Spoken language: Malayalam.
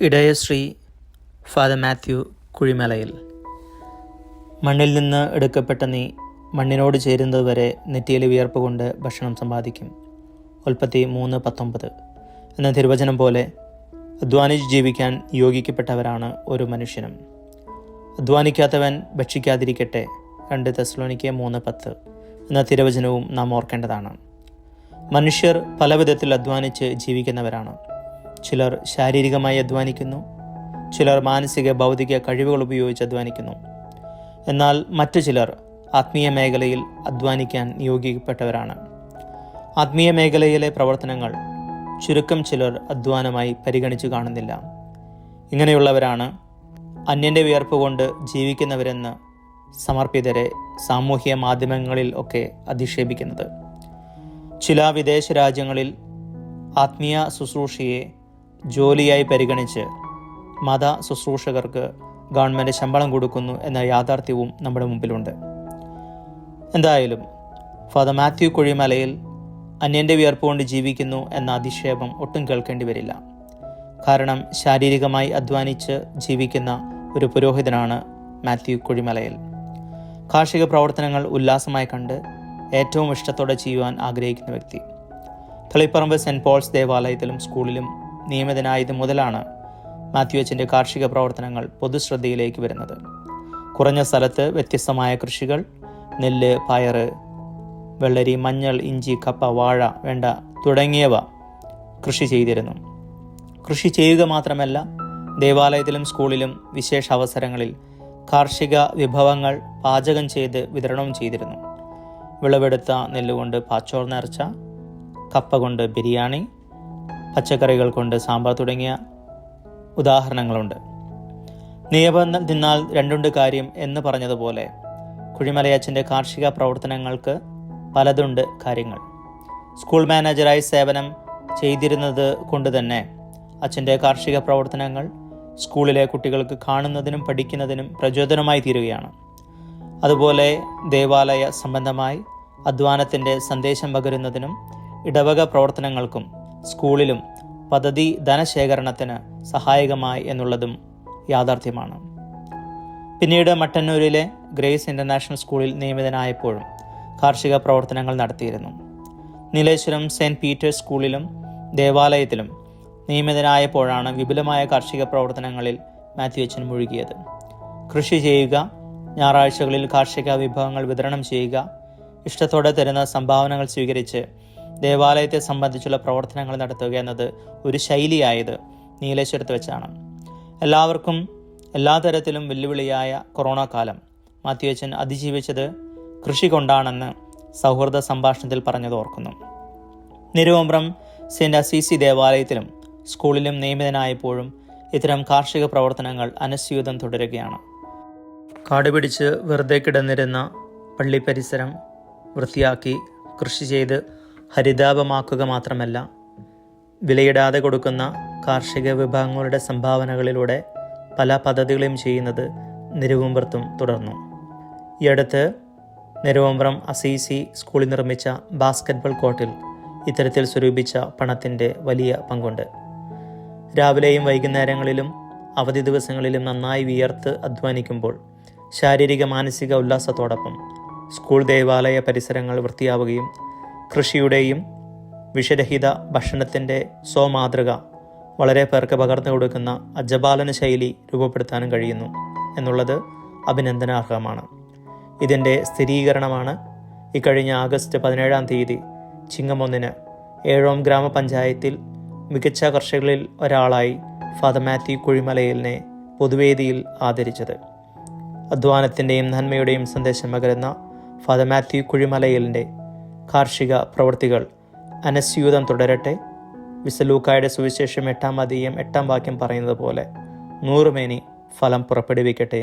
ഇടയശ്രീ ഫാദർ മാത്യു കുഴിമലയിൽ. മണ്ണിൽ നിന്ന് എടുക്കപ്പെട്ട നീ മണ്ണിനോട് ചേരുന്നതുവരെ നെറ്റിയിൽ വിയർപ്പ് കൊണ്ട് ഭക്ഷണം സമ്പാദിക്കും. ഉൽപ്പത്തി മൂന്ന് പത്തൊമ്പത്. എന്ന തിരുവചനം പോലെ അധ്വാനിച്ച് ജീവിക്കാൻ യോഗിക്കപ്പെട്ടവരാണ് ഒരു മനുഷ്യനും. അധ്വാനിക്കാത്തവൻ ഭക്ഷിക്കാതിരിക്കട്ടെ രണ്ട് തെസ്ലോനിക്ക് മൂന്ന് പത്ത് എന്ന തിരുവചനവും നാം ഓർക്കേണ്ടതാണ്. മനുഷ്യർ പല വിധത്തിൽ അധ്വാനിച്ച് ജീവിക്കുന്നവരാണ്. ചിലർ ശാരീരികമായി അധ്വാനിക്കുന്നു ചിലർ മാനസിക ഭൗതിക കഴിവുകൾ ഉപയോഗിച്ച് അധ്വാനിക്കുന്നു. എന്നാൽ മറ്റു ചിലർ ആത്മീയ മേഖലയിൽ അധ്വാനിക്കാൻ നിയോഗിക്കപ്പെട്ടവരാണ്. ആത്മീയ മേഖലയിലെ പ്രവർത്തനങ്ങൾ ചുരുക്കം ചിലർ അധ്വാനമായി പരിഗണിച്ചു കാണുന്നില്ല. ഇങ്ങനെയുള്ളവരാണ് അന്യന്റെ വിയർപ്പ് കൊണ്ട് ജീവിക്കുന്നവരെന്ന് സമർപ്പിതരെ സാമൂഹ്യ മാധ്യമങ്ങളിൽ ഒക്കെ അധിക്ഷേപിക്കുന്നത്. ചില വിദേശ രാജ്യങ്ങളിൽ ആത്മീയ ശുശ്രൂഷയെ ജോലിയായി പരിഗണിച്ച് മത ശുശ്രൂഷകർക്ക് ഗവൺമെന്റ് ശമ്പളം കൊടുക്കുന്നു എന്ന യാഥാർത്ഥ്യവും നമ്മുടെ മുമ്പിലുണ്ട്. എന്തായാലും ഫാദർ മാത്യു കുഴിമലയിൽ അന്യന്റെ വിയർപ്പ് കൊണ്ട് ജീവിക്കുന്നു എന്ന അധിക്ഷേപം ഒട്ടും കേൾക്കേണ്ടി വരില്ല. കാരണം ശാരീരികമായി അധ്വാനിച്ച് ജീവിക്കുന്ന ഒരു പുരോഹിതനാണ് മാത്യു കുഴിമലയിൽ. കാർഷിക പ്രവർത്തനങ്ങൾ ഉല്ലാസമായി കണ്ട് ഏറ്റവും ഇഷ്ടത്തോടെ ചെയ്യുവാൻ ആഗ്രഹിക്കുന്ന വ്യക്തി. തളിപ്പറമ്പ് സെന്റ് പോൾസ് ദേവാലയത്തിലും സ്കൂളിലും നിയമിതനായത് മുതലാണ് മാത്യു അച്ഛന്റെ കാർഷിക പ്രവർത്തനങ്ങൾ പൊതുശ്രദ്ധയിലേക്ക് വരുന്നത്. കുറഞ്ഞ സ്ഥലത്ത് വ്യത്യസ്തമായ കൃഷികൾ നെല്ല് പയറ് വെള്ളരി മഞ്ഞൾ ഇഞ്ചി കപ്പ വാഴ വേണ്ട തുടങ്ങിയവ കൃഷി ചെയ്തിരുന്നു. കൃഷി ചെയ്യുക മാത്രമല്ല ദേവാലയത്തിലും സ്കൂളിലും വിശേഷ അവസരങ്ങളിൽ കാർഷിക വിഭവങ്ങൾ പാചകം ചെയ്ത് വിതരണവും ചെയ്തിരുന്നു. വിളവെടുത്ത നെല്ലുകൊണ്ട് പാച്ചോർ നേർച്ച കപ്പ കൊണ്ട് ബിരിയാണി പച്ചക്കറികൾ കൊണ്ട് സാമ്പാർ തുടങ്ങിയ ഉദാഹരണങ്ങളുണ്ട്. നിയമം തിന്നാൽ രണ്ടുണ്ട് കാര്യം എന്ന് പറഞ്ഞതുപോലെ കുഴിമലയച്ചന്റെ കാർഷിക പ്രവർത്തനങ്ങൾക്ക് പലതുണ്ട് കാര്യങ്ങൾ. സ്കൂൾ മാനേജറായി സേവനം ചെയ്തിരുന്നത് കൊണ്ട് തന്നെ അച്ഛന്റെ കാർഷിക പ്രവർത്തനങ്ങൾ സ്കൂളിലെ കുട്ടികൾക്ക് കാണുന്നതിനും പഠിക്കുന്നതിനും പ്രചോദനമായി തീരുകയാണ്. അതുപോലെ ദേവാലയ സംബന്ധമായി അധ്വാനത്തിന്റെ സന്ദേശം പകരുന്നതിനും ഇടവക പ്രവർത്തനങ്ങൾക്കും സ്കൂളിലും പദ്ധതി ധനശേഖരണത്തിന് സഹായകമായി എന്നുള്ളതും യാഥാർത്ഥ്യമാണ്. പിന്നീട് മട്ടന്നൂരിലെ ഗ്രേസ് ഇന്റർനാഷണൽ സ്കൂളിൽ നിയമിതനായപ്പോഴും കാർഷിക പ്രവർത്തനങ്ങൾ നടത്തിയിരുന്നു. നീലേശ്വരം സെന്റ് പീറ്റേഴ്സ് സ്കൂളിലും ദേവാലയത്തിലും നിയമിതനായപ്പോഴാണ് വിപുലമായ കാർഷിക പ്രവർത്തനങ്ങളിൽ മാത്യു അച്ഛൻ മുഴുകിയത്. കൃഷി ചെയ്യുക ഞായറാഴ്ചകളിൽ കാർഷിക വിഭവങ്ങൾ വിതരണം ചെയ്യുക ഇഷ്ടത്തോടെ തരുന്ന സംഭാവനകൾ സ്വീകരിച്ച് ദേവാലയത്തെ സംബന്ധിച്ചുള്ള പ്രവർത്തനങ്ങൾ നടത്തുക എന്നത് ഒരു ശൈലിയായത് നീലേശ്വരത്ത് വെച്ചാണ്. എല്ലാവർക്കും എല്ലാ തരത്തിലും വെല്ലുവിളിയായ കൊറോണ കാലം. മാത്യുവച്ചൻ അതിജീവിച്ചത് കൃഷി കൊണ്ടാണെന്ന് സൗഹൃദ സംഭാഷണത്തിൽ പറഞ്ഞത് ഓർക്കുന്നു. നിരുവമ്പ്രം സെന്റ് അസീസി ദേവാലയത്തിലും സ്കൂളിലും നിയമിതനായപ്പോഴും ഇത്തരം കാർഷിക പ്രവർത്തനങ്ങൾ അനസ്യൂതം തുടരുകയാണ്. കാട് പിടിച്ച് വെറുതെ കിടന്നിരുന്ന പള്ളി പരിസരം വൃത്തിയാക്കി കൃഷി ചെയ്ത് ഹരിതാപമാക്കുക മാത്രമല്ല വിലയിടാതെ കൊടുക്കുന്ന കാർഷിക വിഭാഗങ്ങളുടെ സംഭാവനകളിലൂടെ പല പദ്ധതികളും ചെയ്യുന്നത് നിരുവമ്പ്രത്തും തുടർന്നു. ഈ അടുത്ത് നിരുവമ്പ്രം അസീസി സ്കൂളിൽ നിർമ്മിച്ച ബാസ്കറ്റ്ബോൾ കോർട്ടിൽ ഇത്തരത്തിൽ സ്വരൂപിച്ച പണത്തിന്റെ വലിയ പങ്കുണ്ട്. രാവിലെയും വൈകുന്നേരങ്ങളിലും അവധി ദിവസങ്ങളിലും നന്നായി വിയർത്ത് അധ്വാനിക്കുമ്പോൾ ശാരീരിക മാനസിക ഉല്ലാസത്തോടൊപ്പം സ്കൂൾ ദേവാലയ പരിസരങ്ങൾ വൃത്തിയാവുകയും കൃഷിയുടെയും വിഷരഹിത ഭക്ഷണത്തിന്റെ സ്വമാതൃക വളരെ പേർക്ക് പകർന്നു കൊടുക്കുന്ന അജപാലന ശൈലി രൂപപ്പെടുത്താനും കഴിയുന്നു എന്നുള്ളത് അഭിനന്ദനാർഹമാണ്. ഇതിന്റെ സ്ഥിരീകരണമാണ് ഇക്കഴിഞ്ഞ ആഗസ്റ്റ് പതിനേഴാം തീയതി ചിങ്ങമൊന്നിന് ഏഴോം ഗ്രാമപഞ്ചായത്തിൽ മികച്ച കർഷകരിൽ ഒരാളായി ഫാദർ മാത്യു കുഴിമലയിലിനെ പൊതുവേദിയിൽ ആദരിച്ചത്. അധ്വാനത്തിന്റെയും നന്മയുടെയും സന്ദേശം പകരുന്ന ഫാദർ മാത്യു കുഴിമലയിലിന്റെ കാർഷിക പ്രവൃത്തികൾ. അനസ്യൂതം തുടരട്ടെ. വിസലൂക്കായുടെ സുവിശേഷം എട്ടാം അധികം എട്ടാം വാക്യം പറയുന്നത് പോലെ നൂറുമേനി ഫലം പുറപ്പെടുവിക്കട്ടെ